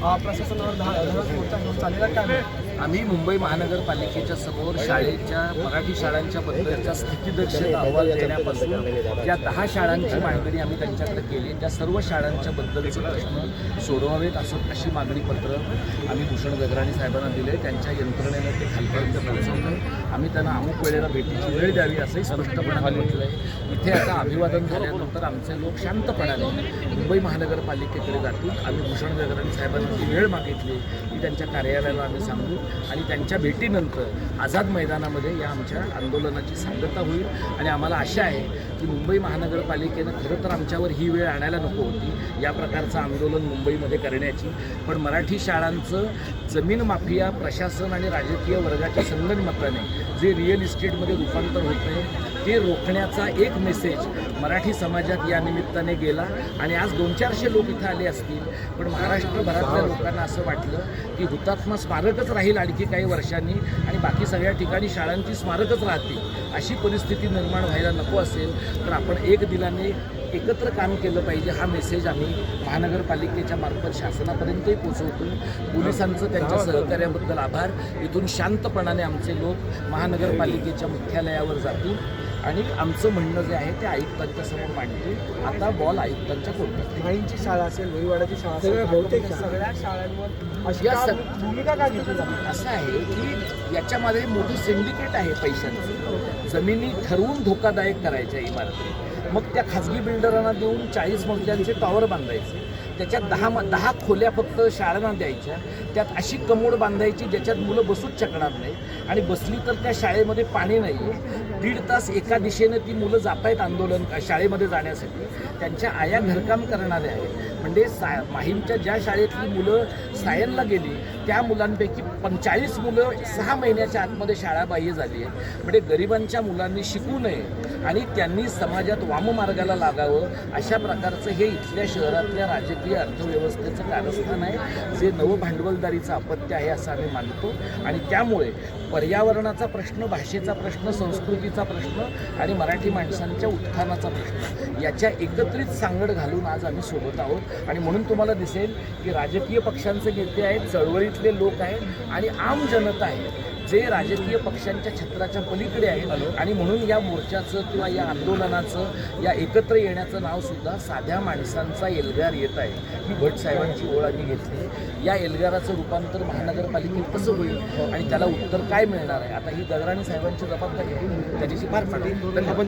प्रशासनावर धा- धडक मोर्चा घेऊन चाललेला काय आम्ही मुंबई महानगरपालिकेच्या समोर शाळेच्या मराठी शाळांच्या बद्दलच्या स्थितीदर्शक अहवाल देण्यापासून ज्या दहा शाळांची मागणी आम्ही त्यांच्याकडे केली त्या सर्व शाळांच्या बद्दलचे प्रश्न सोडवावेत असं अशी मागणी पत्र आम्ही भूषण गगराणी साहेबांना दिले. त्यांच्या यंत्रणेनं ते खालपर्यंत पोहोचवलं. आम्ही त्यांना अमुक वेळेला भेटीची वेळ द्यावी असंही स्पष्टपणे म्हटलं आहे इथे आता अभिवादन झाल्यानंतर आमचे लोक शांतपणाने मुंबई महानगरपालिकेकडे जातील. आम्ही भूषण गगराणी साहेबांनी जी वेळ मागितली ती त्यांच्या कार्यालयाला आम्ही सांगू. आणि त्यांच्या भेटीनंतर आझाद मैदानामध्ये या आमच्या आंदोलनाची सांगता होईल. आणि आम्हाला आशा आहे की मुंबई महानगरपालिकेनं खरं तर आमच्यावर ही वेळ आणायला नको होती. या प्रकारचं आंदोलन मुंबईमध्ये करण्याची. पण मराठी शाळांचं जमीन माफिया प्रशासन आणि राजकीय वर्गाच्या संगणमताने जे रिअल इस्टेटमध्ये रूपांतर होत आहे ते रोखण्याचा एक मेसेज मराठी समाजात या निमित्ताने गेला. आणि आज दोन चारशे लोक इथं आले असतील पण महाराष्ट्रभरातल्या लोकांना असं वाटलं की हुतात्मा स्मारकच राहील आणखी काही वर्षांनी आणि बाकी सगळ्या ठिकाणी शाळांची स्मारकच राहतील अशी परिस्थिती निर्माण व्हायला नको असेल तर आपण एक दिलाने एकत्र काम केलं पाहिजे हा मेसेज आम्ही महानगरपालिकेच्या मार्फत शासनापर्यंतही पोचवतो पोलिसांचं त्यांच्या सहकार्याबद्दल आभार. इथून शांतपणाने आमचे लोक महानगरपालिकेच्या मुख्यालयावर जातील. आणि आमचं म्हणणं जे आहे ते आयुक्तांच्या समोर मांडतील. आता बॉल आयुक्तांच्या कोर्टात शाळा असेल वहिवाडाची शाळा असेल बहुतेक सगळ्या शाळांवर अशी भूमिका का घेतली जाते? असं आहे की याच्यामध्ये मोठी सिंडिकेट आहे पैशांची. जमिनी ठरवून धोकादायक करायच्या इमारती. मग त्या खाजगी बिल्डरांना देऊन चाळीस मजल्यांचे टॉवर बांधायचे. त्याच्यात दहा म दहा खोल्या फक्त शाळांना द्यायच्या. त्यात अशी कमोड बांधायची ज्याच्यात मुलं बसूच शकणार नाही. आणि बसली तर त्या शाळेमध्ये पाणी नाही. आहे दीड तास एका दिशेनं ती मुलं जात आहेत आंदोलन शाळेमध्ये जाण्यासाठी. त्यांच्या आया घरकाम करणाऱ्या आहेत. म्हणजे सा माहीमच्या ज्या शाळेतली मुलं सायनला गेली त्या मुलांपैकी पंचाळीस मुलं सहा महिन्याच्या आतमध्ये शाळाबाह्य झाली आहे म्हणजे गरिबांच्या मुलांनी शिकू नये आणि त्यांनी समाजात वाममार्गाला लागावं अशा प्रकारचं हे इथल्या शहरातल्या राजकीय अर्थव्यवस्थेचं कारस्थान आहे. जे नवं भांडवल नवभांडवलदारीचं अपत्य आहे असं आम्ही मानतो. आणि त्यामुळे पर्यावरणाचा प्रश्न भाषेचा प्रश्न संस्कृतीचा प्रश्न आणि मराठी माणसांच्या उत्थानाचा प्रश्न याच्या एकत्रित सांगड घालून आज आम्ही सोबत आहोत. आणि म्हणून तुम्हाला दिसेल की राजकीय पक्षांचे नेते आहेत चळवळीतले लोक आहेत आणि आम जनता आहे. जे राजकीय पक्षांच्या छत्राच्या पलीकडे आहेत आणि म्हणून या मोर्चाचं किंवा या आंदोलनाचं या एकत्र येण्याचं नाव सुद्धा साध्या माणसांचा एल्गार येत आहे. ही भट साहेबांची ओळ आम्ही घेतली. या एल्गाराचं रूपांतर महानगरपालिकेत कसं होईल आणि त्याला उत्तर काय मिळणार आहे? आता ही गगराणी साहेबांची जबाबदारी आहे. त्याच्याशी फार आपण